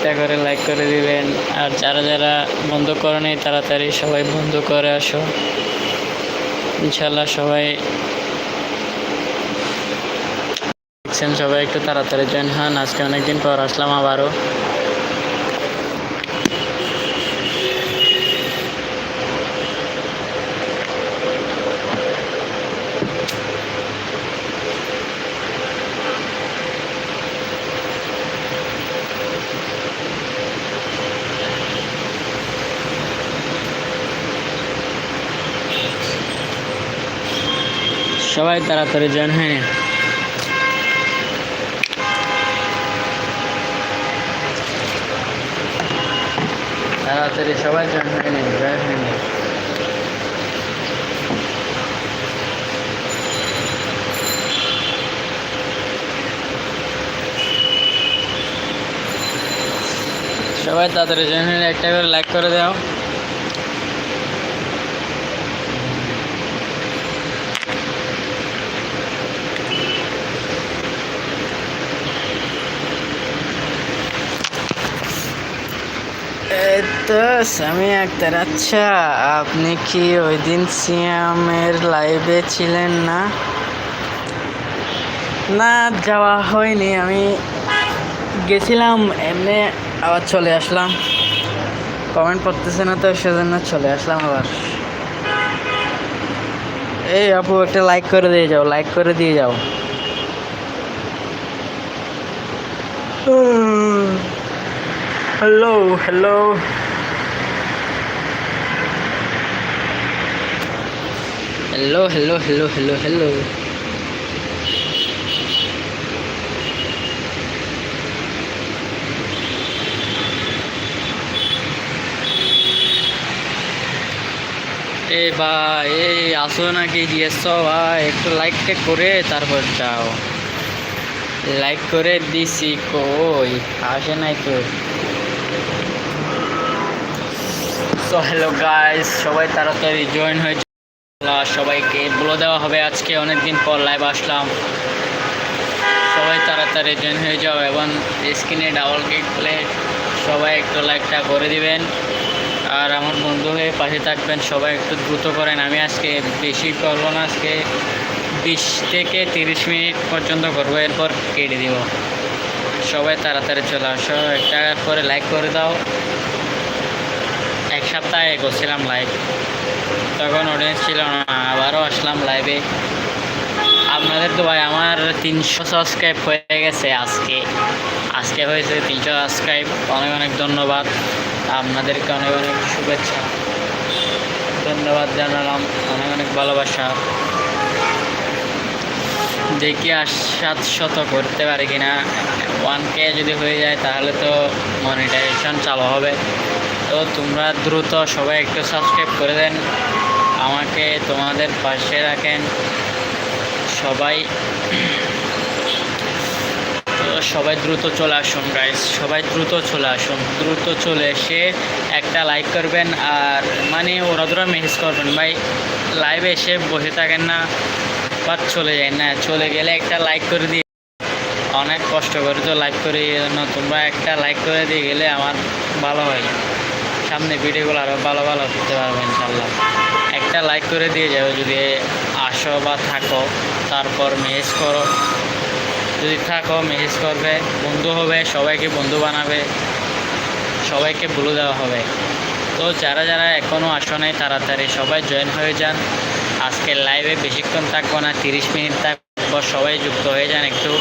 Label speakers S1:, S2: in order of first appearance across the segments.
S1: একটা করে লাইক করে দিবেন। আর যারা যারা বন্ধ করে নেই, তাড়াতাড়ি সবাই বন্ধ করে আসো। ইনশাল্লাহ সবাই দেখছেন, সবাই একটু তাড়াতাড়ি জয়েন হন। আজকে অনেকদিন পর আসলাম আবারও। সবাই তাড়াতাড়ি জয়েন হয়ে। তাড়াতাড়ি সবাই জয়েন হয়ে নিন জয়েন সবাই তাড়াতাড়ি জয়েন হয়ে নিন, একটা করে লাইক করে দাও এই তো স্বামী আক্তার আচ্ছা আপনি কি ওই দিন সিয়ামের লাইভে ছিলেন না? না, যাওয়া হয়নি, আমি গেছিলাম, এমনি আবার চলে আসলাম। কমেন্ট করতেছে না তো, সেজন্য চলে আসলাম আবার। এই আপু, একটা লাইক করে দিয়ে যাও লাইক করে দিয়ে যাও। Hello hello hello hello hello hello hello এ ভাই, এই আসো নাকি জিজ্ঞেস ভাই? একটু লাইক করে তারপর যাও। লাইক করে দিছি কই? আসে নাই তো। সো হ্যালো গাইস সবাই তাড়াতাড়ি জয়েন হয়ে যাও। সবাইকে বলে দেওয়া হবে, আজকে অনেকদিন পর লাইভ আসলাম। সবাই তাড়াতাড়ি জয়েন হয়ে যাও এবং স্ক্রিনে ডাবল ক্লিক করলে সবাই একটু লাইকটা করে দিবেন। আর আমার বন্ধু হয়ে পাশে থাকবেন, সবাই একটু দ্রুত করেন। আমি আজকে বেশি করব না, আজকে বিশ থেকে তিরিশ মিনিট পর্যন্ত করব, এরপর কেটে দিব। সবাই তাড়াতাড়ি চলে আসো, একটা করে লাইক করে দাও। এক সপ্তাহে করছিলাম লাইভ তখন অডিয়েন্স ছিল না, আবারও আসলাম লাইভে আপনাদের তো ভাই, আমার তিনশো সাবস্ক্রাইব হয়ে গেছে আজকে। আজকে হয়েছে তিনশো সাবস্ক্রাইব অনেক অনেক ধন্যবাদ। আপনাদেরকে অনেক অনেক শুভেচ্ছা। ধন্যবাদ জানালাম। অনেক অনেক ভালোবাসা। দেখি আর সাতশত করতে পারি কিনা। ওয়ান কে যদি হয়ে যায়, তাহলে তো মনিটাইজেশন চালু হবে। তো তোমরা দ্রুত সবাই একটু সাবস্ক্রাইব করে দেন। আমাকে তোমাদের পাশে রাখেন। সবাই সবাই দ্রুত চলে আসুন গাইস সবাই দ্রুত চলে আসুন। দ্রুত চলে এসে একটা লাইক করবেন আর মানে ওরা ধরা মেসেজ করবেন। ভাই লাইভে এসে বসে থাকেন না বা চলে যায় না। চলে গেলে একটা লাইক করে দিয়ে অনেক কষ্ট করে তো লাইক করে জন্য তোমরা একটা লাইক করে দিয়ে গেলে আমার ভালো হয়। সামনে ভিডিওগুলো আরও ভালো ভালো করতে পারব ইনশাল্লাহ। একটা লাইক করে দিয়ে যাবে যদি আসো বা থাকো, তারপর মেসেজ করো। যদি থাকো মেসেজ করবে, বন্ধু হবে, সবাইকে বন্ধু বানাবে, সবাইকে বলে দেওয়া হবে। তো যারা যারা এখনও আসো নাই, তাড়াতাড়ি সবাই জয়েন হয়ে যান। আজকে লাইভে বেশিক্ষণ থাকব না, তিরিশ মিনিট থাকব, সবাই যুক্ত হয়ে যান একটু।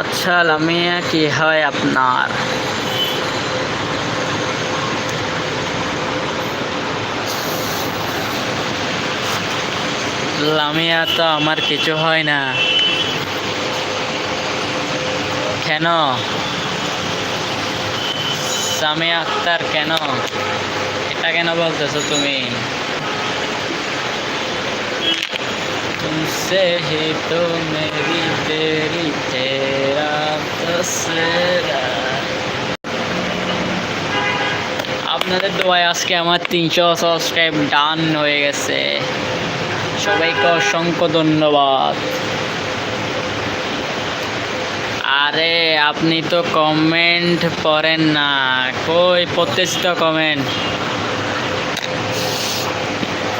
S1: আচ্ছা লামিয়া, কি হয় আপনার? লামিয়া তো আমার কিছু হয় না কেন সামিয়া আক্তার কেন এটা কেন বলতেছো তুমি तुमसे ही तो मेरी तेरी तेरा तसरा আপনাদের দোয়ায় আজকে আমার তিনশো সাবস্ক্রাইব ডান হয়ে গেছে সবাইকে অসংখ্য ধন্যবাদ। আরে, আপনি তো কমেন্ট করেন না। কই, পড়তেছি তো কমেন্ট।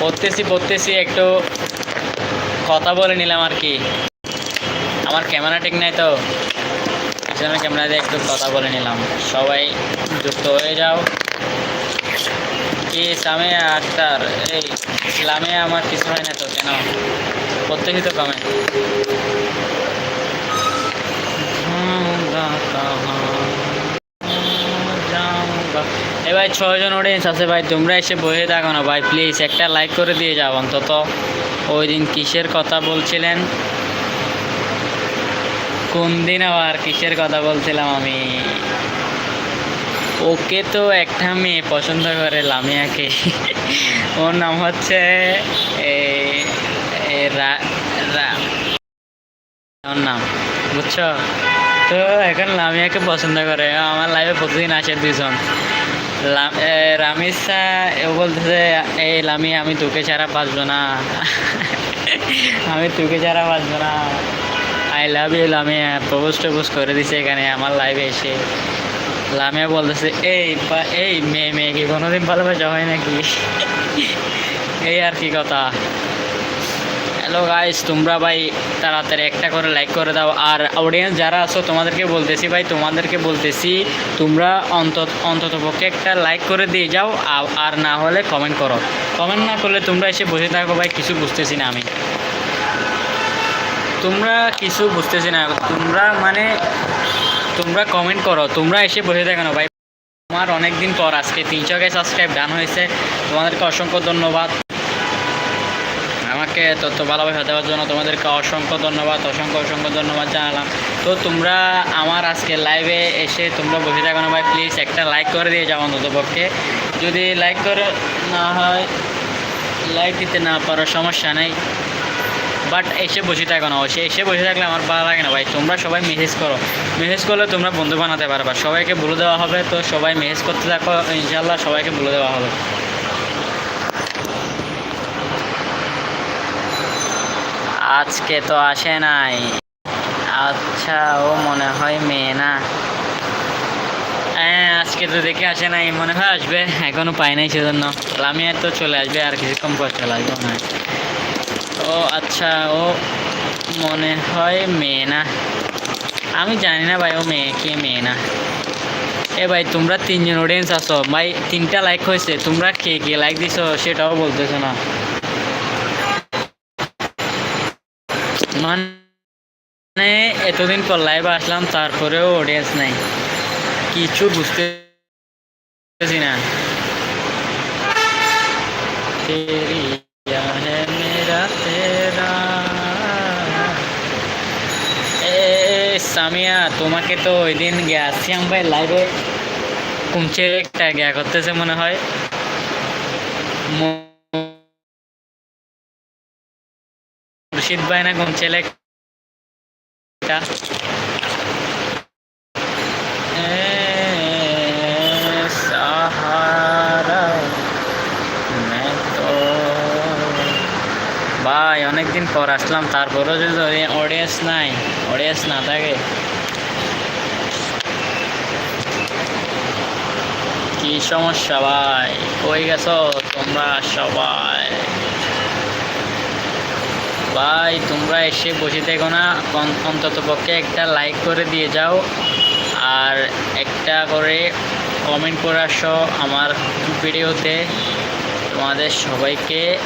S1: পড়তেছি পড়তেছি, একটু কথা বলে নিলাম আর কি। আমার ক্যামেরা ঠিক নাই তো। আমি ক্যামেরা দিয়ে একটু কথা বলে নিলাম। সবাই যুক্ত হয়ে যাও। কি, সামিয়া আক্তার? এই। লামে আমার কিছু হয় না তো, কেন? পড়তেছি তো কমেন্ট এ ভাই, ছয়জন অডিয়েন্স আছে ভাই, তোমরা এসে বসে থাকো না ভাই প্লিজ একটা লাইক করে দিয়ে যাও অন্তত। ওই দিন কিসের কথা বলছিলেন? কোন দিন আবার কিসের কথা বলছিলাম আমি? ওকে তো একটা মেয়ে পছন্দ করে, লামিয়াকে। ওর নাম হচ্ছে ওর নাম, বুঝছ? তো এখন লামিয়াকে পছন্দ করে। আমার লাইফে প্রতিদিন আসে দুজন রামিসা ও বলতেছে, এই লামি আমি তোকে ছাড়া বাঁচবো না। আমি তোকে ছাড়া বাঁচবো না। I love you Lamiya. Propose টপোজ করে দিছে এখানে আমার লাইভে এসে। লামিয়া বলতেছে, এই এই মেয়ে মেয়ে কি কোনোদিন ভালোবাসা হয় নাকি? এই আর কি কথা। হ্যালো গাইস তোমরা ভাই তাড়াতাড়ি একটা করে লাইক করে দাও। আর অডিয়েন্স যারা আছো, তোমাদেরকে বলতেছি ভাই, তোমাদেরকে বলতেছি, তোমরা অন্তত অন্তত পক্ষে একটা লাইক করে দিয়ে যাও আর না হলে কমেন্ট করো। কমেন্ট না করলে তোমরা এসে বসে থাকো ভাই, কিছু বুঝতেছি না আমি। তোমরা কিছু বুঝতেছি না। তোমরা মানে তোমরা কমেন্ট করো, তোমরা এসে বসে থাকো না ভাই। আমার অনেক দিন পর আজকে তিনশো কে সাবস্ক্রাইব ডান হয়েছে। তোমাদেরকে অসংখ্য ধন্যবাদ। আমাকে তত ভালোবাসা দেওয়ার জন্য তোমাদেরকে অসংখ্য ধন্যবাদ, অসংখ্য অসংখ্য ধন্যবাদ জানালাম। তো তোমরা আমার আজকে লাইভে এসে তোমরা বসে থাকো না ভাই প্লিজ একটা লাইক করে দিয়ে যাও অন্তত পক্ষে। যদি লাইক করে না হয় লাইক দিতে না পারো, সমস্যা নেই। বাট এসে বসে থাকো না সে এসে বসে থাকলে আমার ভালো লাগে না ভাই। তোমরা সবাই মেসেজ করো। মেসেজ করলে তোমরা বন্ধু বানাতে পারবা। সবাইকে বলে দেওয়া হবে, তো সবাই মেসেজ করতে থাকো ইনশাল্লাহ সবাইকে বলে দেওয়া হবে। আজকে তো আসে নাই। আচ্ছা ও মনে হয় মেয়ে না। হ্যাঁ আজকে তো দেখে আসে নাই, মনে হয় আসবে। এখনও পাই নাই সেজন্য। আমি আর তো চলে আসবে আর কিছুক্ষণ পর চলে আসবে মনে হয়। ও আচ্ছা ও মনে হয় মেয়ে না। আমি জানি না ভাই, ও মেয়ে কে মেয়ে না। এ ভাই, তোমরা তিনজন অডিয়েন্স আছো। ভাই, তিনটা লাইক হয়েছে। তোমরা কে কে লাইক দিছো সেটাও বলতেছো না। মানে এতদিন পর লাইভ আসলাম, তারপরেও অডিয়েন্স নাই। কিছু বুঝতেছি না। সামিয়া, তোমাকে তো ওই দিন গেছিলাম ভাই লাইভে কুঞ্চে একটা গিয়া করতেছে মনে হয়। মুর্শিদ ভাই না কোন ভাই, অনেকদিন পর আসলাম, তারপরেও যদি অডিয়েন্স নাই। অডিয়েন্স না থাকে। কি সমস্যা ভাই? কই গেছো তোমরা সবাই? ভাই, তোমরা এসে বসে থেকো না। অন- অন্তত পক্ষে একটা লাইক করে দিয়ে যাও। আর একটা করে কমেন্ট করে আসো আমার ভিডিওতে। তোমাদের সবাইকে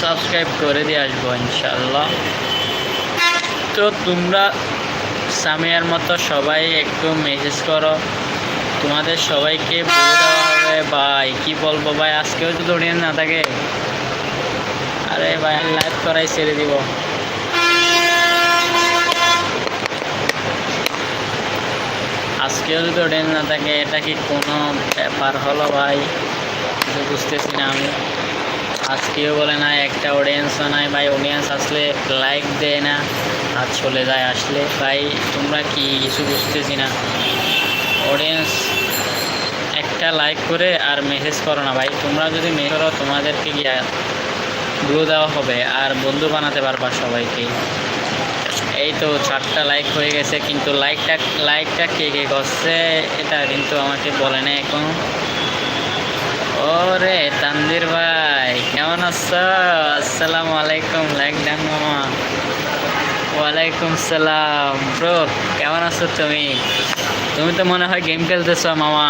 S1: সাবস্ক্রাইব করে দিয়ে আসব ইনশাল্লাহ। তো তোমরা সামিয়ার মতো সবাই একটু মেসেজ করো। তোমাদের সবাইকে বলে দেওয়া হবে। ভাই, কি বলব ভাই? আজকেও যদি অডিয়েন্স না থাকে। আরে ভাই লাইভ করাই ছেড়ে দিব। আজকেও যদি অডিয়েন্স না থাকে, এটা কি কোনো ব্যাপার হলো ভাই? বুঝতেছি না আমি। আজকেও বলে না একটা অডিয়েন্সও নাই। ভাই অডিয়েন্স আসলে লাইক দেয় না। আর চলে যায় আসলে। ভাই, তোমরা কি কিছু বুঝতেছি না। অডিয়েন্স একটা লাইক করে আর মেসেজ করো না ভাই। তোমরা যদি মেসেজ করো, তোমাদেরকে গিয়ে গ্লো দেওয়া হবে আর বন্ধু বানাতে পারবা সবাইকে। এই তো চারটা লাইক হয়ে গেছে, কিন্তু লাইকটা লাইকটা কে কে করছে, এটা কিন্তু আমাকে বলে না এখন। ওরে তানভীর ভাই, কেমন আছো? আসসালামু আলাইকুম, লাইক ডান মামা। ওয়ালাইকুম সালাম। ব্রো কেমন আছো তুমি? তুমি তো মনে হয় গেম খেলতেছো, মামা।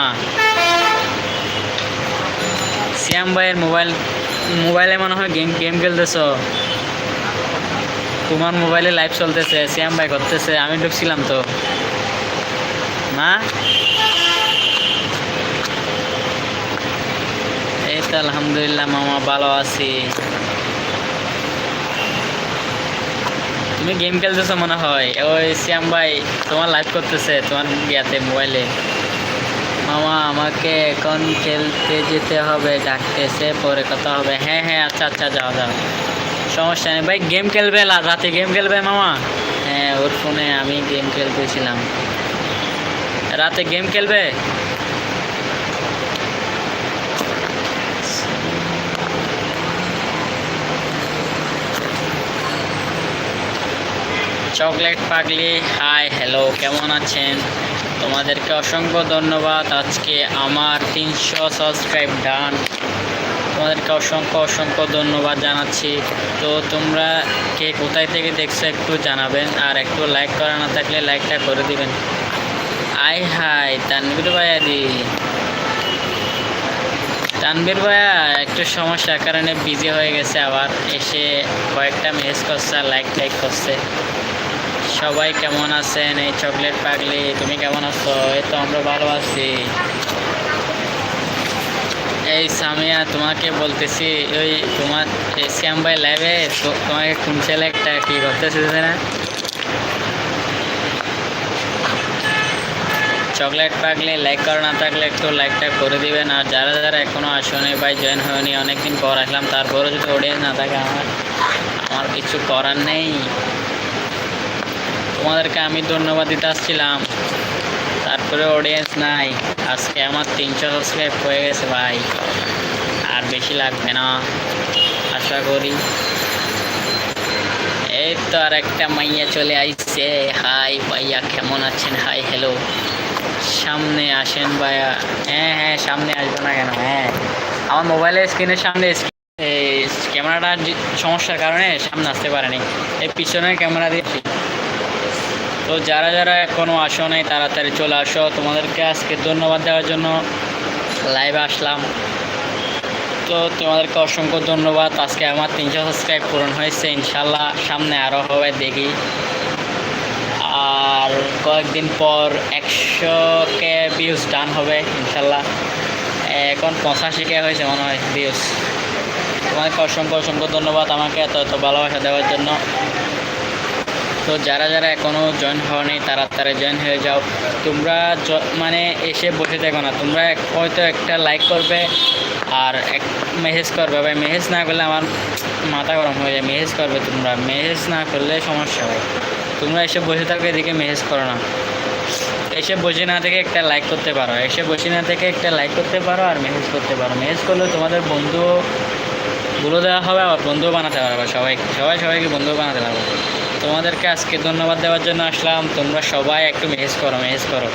S1: শ্যাম ভাইয়ের মোবাইল, মোবাইলে মনে হয় গেম গেম খেলতেছো। তোমার মোবাইলে লাইভ চলতেছে, শ্যাম ভাই করতেছে, আমি ঢুকছিলাম তো। না এই তো আলহামদুলিল্লাহ, মামা, ভালো আছি। তুমি গেম খেলতেছো মনে হয়। ওই শ্যাম ভাই, তোমার লাইভ করতেছে, তোমার ইয়াতে মোবাইলে মামা, আমাকে এখন খেলতে যেতে হবে, ডাকতেছে, পরে কথা হবে। হ্যাঁ হ্যাঁ আচ্ছা আচ্ছা যাও যাও। সমস্যা নেই। ভাই গেম খেলবে, রাতে গেম খেলবে মামা? হ্যাঁ ওর ফোনে আমি গেম খেলতেছিলাম। রাতে গেম খেলবে? চকলেট পাগলি। হাই হ্যালো কেমন আছেন? তোমাদেরকে অসংখ্য ধন্যবাদ। আজকে আমার তিনশো সাবস্ক্রাইব ডান তোমাদেরকে অসংখ্য অসংখ্য ধন্যবাদ জানাচ্ছি। তো তোমরা কে কোথায় থেকে দেখছ একটু জানাবেন, আর একটু লাইক করা না থাকলে লাইকটা করে দিবেন। আই হাই তানবির ভাইয়া দি। তানবির ভাইয়া, একটু সমস্যার কারণে বিজি হয়ে গেছে আবার। এসে কয়েকটা মেসেজ করছে আর লাইক টাইক করছে। সবাই কেমন আছেন? এই চকলেট পাগলি, তুমি কেমন আছো? এই তো আমরা ভালো আছি। এই সামিয়া, তোমাকে বলতেছি, ওই তোমার শ্যাম ভাই লাইভে তোমাকে কোন ছেলে একটা কি করতেছে না চকলেট পাগলে লাইক করা না থাকলে একটু লাইকটা করে দিবেন। আর যারা যারা এখনও আসেনি ভাই জয়েন হয়নি, অনেকদিন পর আসলাম। তারপরেও যদি অডিয়েন্স না থাকে আমার আমার কিছু করার নেই। তোমাদেরকে আমি ধন্যবাদ দিতে আসছিলাম। তারপরে অডিয়েন্স নাই। আজকে আমার তিনশো সাবস্ক্রাইব হয়ে গেছে ভাই। আর বেশি লাগবে না। আশা করি। এই তো আর একটা মাইয়া চলে আইছে। হাই ভাইয়া, কেমন আছেন? হাই হ্যালো সামনে আসেন ভাইয়া। হ্যাঁ হ্যাঁ সামনে আসব না কেন? হ্যাঁ। আমার মোবাইলের স্ক্রিনের সামনে ক্যামেরাটার সমস্যার কারণে সামনে আসতে পারেনি। এই পিছনের ক্যামেরা দিয়েছি তো যারা যারা এখনও আসো নাই, তাড়াতাড়ি চলে আসো। তোমাদেরকে আজকে ধন্যবাদ দেওয়ার জন্য লাইভে আসলাম। তো তোমাদেরকে অসংখ্য ধন্যবাদ। আজকে আমার তিনশো সাবস্ক্রাইব পূরণ হয়েছে। ইনশাল্লাহ সামনে আরও হবে দেখি। আর কয়েকদিন পর একশো কে ভিউজ ডান হবে ইনশাল্লাহ এখন পঁচাশি কে হয়েছে মনে হয় ভিউজ তোমাদেরকে অসংখ্য অসংখ্য ধন্যবাদ আমাকে এত এত ভালোবাসা দেওয়ার জন্য। তো যারা যারা এখনও জয়েন হওনি, তারা তারা জয়েন হয়ে যাও। তোমরা মানে এসে বসে দেখো না। তোমরা হয়তো একটা লাইক করবে আর এক মেসেজ করবে। ভাই মেসেজ না করলে আমার মাথা গরম হয়ে যায়। মেসেজ করবে তোমরা। মেসেজ না করলে সমস্যা হয় তোমরা এসে বসে থাকো, এদিকে মেসেজ করো না। এসে বসে না থেকে একটা লাইক করতে পারো। এসে বসে না থেকে একটা লাইক করতে পারো আর মেসেজ করতে পারো। মেসেজ করলে তোমাদের বন্ধু বলে দেওয়া হবে, আবার বন্ধুও বানাতে পারবে। সবাই সবাই সবাইকে বন্ধু বানাতে পারবে। তোমাদেরকে আজকে ধন্যবাদ দেওয়ার জন্য আসলাম। তোমরা সবাই একটু মেহেজ করো মেহেজ করো।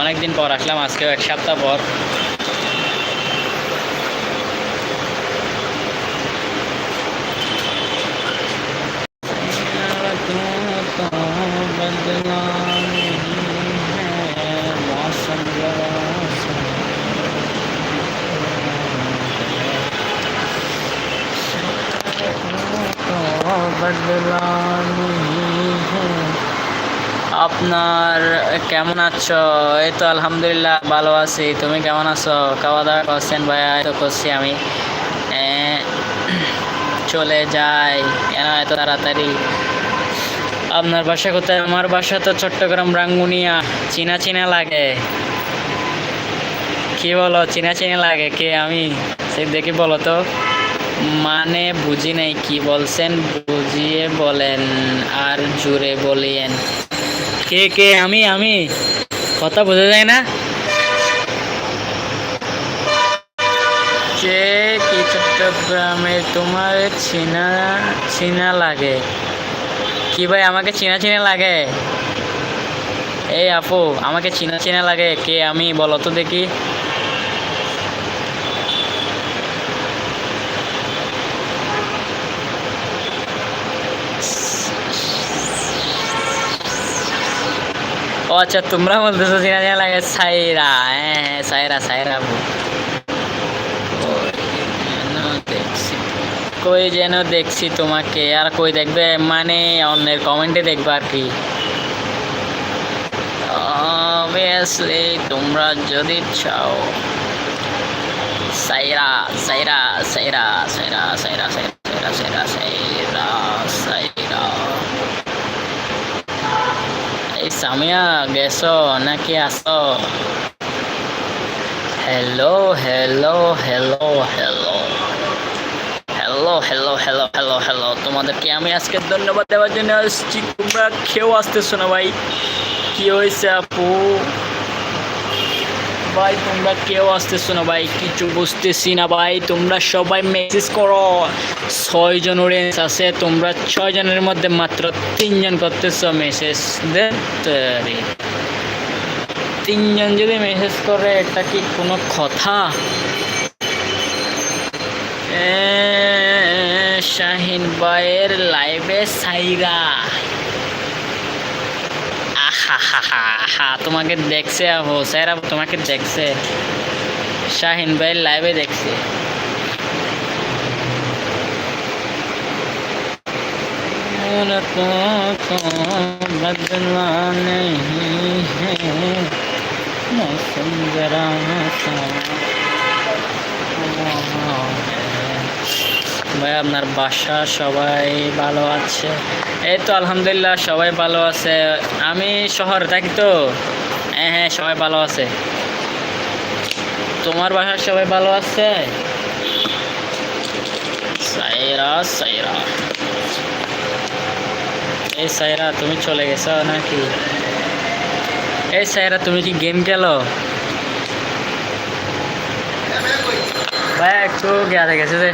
S1: অনেক দিন পর আসলাম, আজকেও এক সপ্তাহ পর। আপনার কেমন আছো? এই তো আলহামদুলিল্লাহ, ভালো আছি। তুমি কেমন আছো? খাওয়া দাওয়া করছেন ভাইয়া? এই তো করছি আমি। চলে যাই। কেন এত তাড়াতাড়ি? আপনার বাসা কোথায়? আমার বাসা তো চট্টগ্রাম রাঙ্গুনিয়া। চিনা চিনা লাগে। কি বলো? চিনা চিনা লাগে কে আমি? সে দেখি বলো তো। মানে বুঝি নাই কি বলছেন, বুঝিয়ে বলেন আর জুড়ে বলিয়েন। কে কে, আমি আমি। কথা বোঝা যায় না? কে কি চট্টগ্রামে তোমার চিনা চিনা লাগে? কি ভাই, আমাকে চিনা চিনা লাগে? এই আপু, আমাকে চিনা চিনা লাগে। কে আমি বলো তো দেখি। আচ্ছা তোমরা বলতেছো চিনা চিনা লাগে সাইরা হ্যাঁ হ্যাঁ সাইরা সাইরা কই যেন দেখছি তোমাকে আর কই দেখবে মানে অন্যের কমেন্টে দেখবে আর কি অবভিয়াসলি তোমরা যদি চাও সাইরা সাইরা সাইরা সাইরা সাইরা সাইরা সাইরা সাইরা সাইরা এই সামিয়া, গেছো? নাকি আসো hello hello hello hello hello hello hello hello hello তোমাদেরকে আমি আজকে ধন্যবাদ দেওয়ার জন্য আসছি। তোমরা খেয়েও আসতেছো না ভাই। কি হয়েছে আপু? ভাই, তোমরা কেউ আসতেছো না ভাই, কিছু বুঝতেছি না ভাই, তোমরা সবাই মেসেজ করো। ছয় জন অডিয়েন্স আছে, তোমরা ছয় জনের মধ্যে মাত্র তিনজন করতেছো মেসেজ তিনজন যদি মেসেজ করে, এটা কি কোনো কথা? শাহিন ভাইয়ের লাইভে সাইরা আহা হা হা হা তোমাকে দেখছে আবু স্যার আবু তোমাকে দেখছে শাহিন ভাইয়ের লাইভে দেখছে बदला नहीं है मौसम जरा सा ভাই আপনার বাসা সবাই ভালো আছে এই তো আলহামদুলিল্লাহ, সবাই ভালো আছে। আমি শহরে থাকি তো? হ্যাঁ হ্যাঁ সবাই ভালো আছে। তোমার বাসার সবাই ভালো আছে? সাইরা সাইরা। এই সাইরা, তুমি চলে গেছো নাকি? এই সাইরা, তুমি কি গেম খেলো? ভাই, একটু গেছে যে।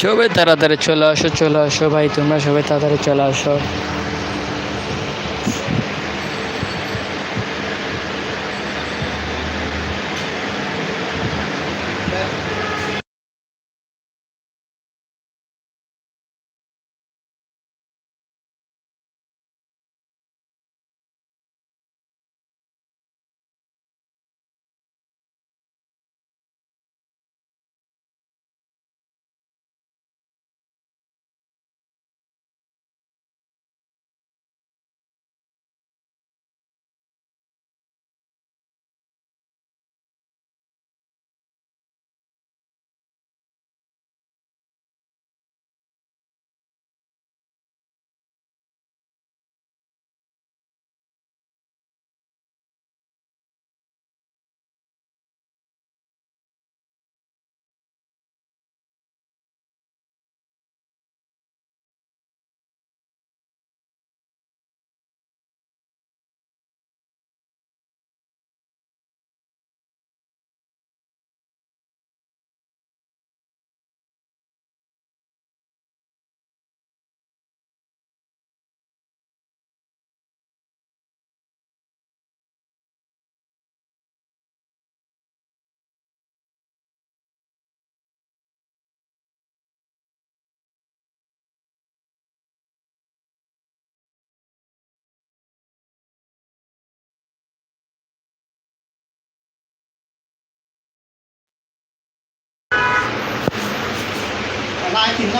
S1: সবাই তাড়াতাড়ি চলে আসো চলে আসো ভাই তোমরা সবাই তাড়াতাড়ি চলে আসো।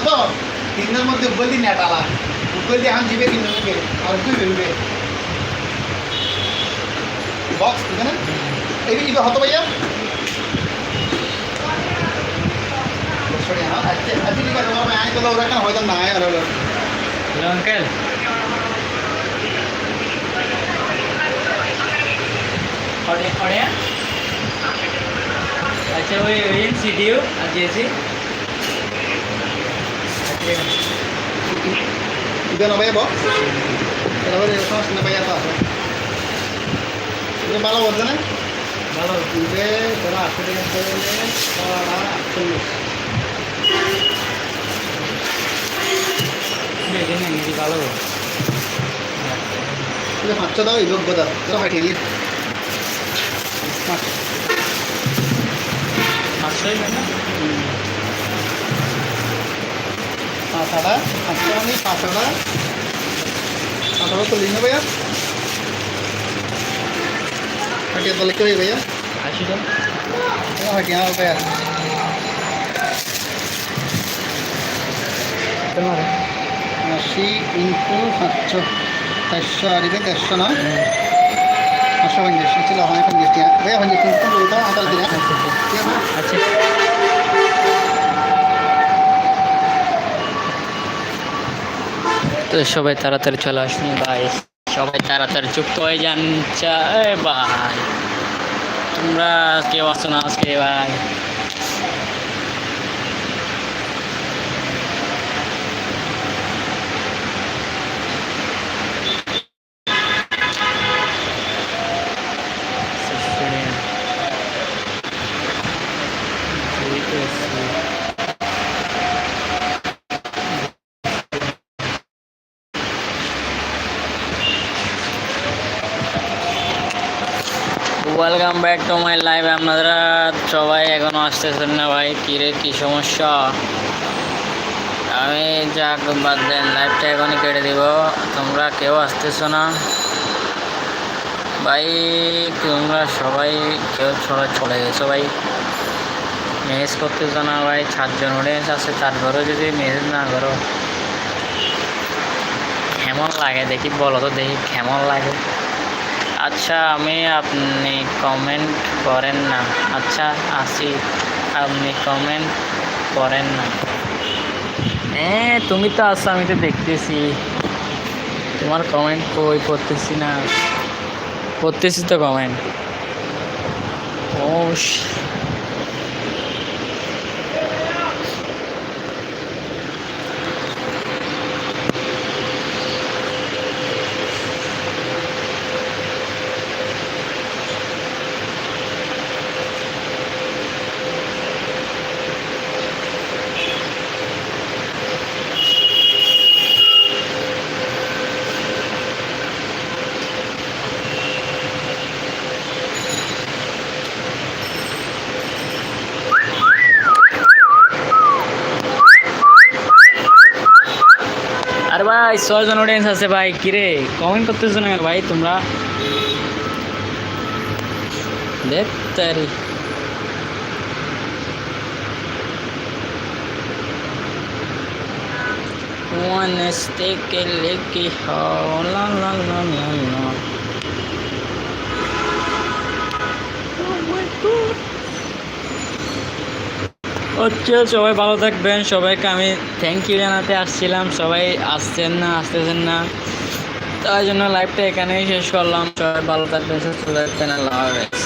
S2: তো তিনজনের মধ্যে দিয়ে নেটালা দিয়ে এখন জিবে তিনজনকে আর তুই বেরোবে। বক্স এখানে এই কি হতো ভাইয়া। হ্যাঁ আচ্ছা ঠিক হয়তো না আয় আর হলো
S1: খড়ে খড়ে আচ্ছা ওই ওই সিডিও আর দিয়েছি
S2: Udah na ভাইয়া বক্স এটা বলে সমস্যা না ভাইয়া তো আছে এটা ভালো বলছে না
S1: ভালো
S2: দুবে ধরো আটশো টাকা করে ছড়া আটচল্লিশ
S1: বেশি নেই নাকি ভালো
S2: এটা পাঁচশো দাও এই লোক বোধা তোরা হয় ঠিক
S1: পাঁচশোই না
S2: পাঁচশোটা পাঁচশো মানে পাঁচশোটা পাঁচশোটা তো লিখবে ভাইয়া। হাটিয়া তাহলে কেউ ভাইয়া।
S1: আশি তো
S2: হাটিয়া ভাইয়া। আশি ইন্টু সাতশো চারশো আর এটা দেড়শো নয় পাঁচশো পঞ্চাশ। ছিল হয় পঞ্চাশ টাকা ভাইয়া পঞ্চাশ টাকা
S1: আচ্ছা। তো সবাই তাড়াতাড়ি চলে আসুন, ভাই। সবাই তাড়াতাড়ি যুক্ত হয়ে যান। ভাই। তোমরা কেউ আসো না আজকে, ভাই? Welcome back to my live আপনারা সবাই এখনও আসতেছেন না ভাই। কিরে, কি সমস্যা? আমি যাক, বাদ দেন লাইভটা এখনই কেটে দিব। তোমরা কেউ আসতেছো না। ভাই, তোমরা সবাই কেউ ছড়া চলে গেছো ভাই। মেসেজ করতেছো না ভাই, সাতজন অডিয়েন্স আছে, তারপরেও যদি মেসেজ না করো, কেমন লাগে দেখি, বলো তো দেখি, কেমন লাগে? আচ্ছা আমি আপনি কমেন্ট করেন না। আচ্ছা আসি। আপনি কমেন্ট করেন না। হ্যাঁ তুমি তো আসো আমি তো দেখতেছি। তোমার কমেন্ট কই? পড়তেছি না। পড়তেছি তো কমেন্ট ও ভাই ছয়জন অডিয়েন্স আছে ভাই। কিরে কমেন্ট করতেছো না ভাই তোমরা? দেখ তারি। Buenas de que le quijo, la la la la la. হচ্ছে, সবাই ভালো থাকবেন, সবাইকে আমি থ্যাংক ইউ জানাতে আসছিলাম, সবাই আসছেন না, আসতেছেন না। তাই জন্য লাইফটা এখানেই শেষ করলাম, সবাই ভালো থাকবেন, সুস্থ থাকবেন, আল্লাহ হাফেজ।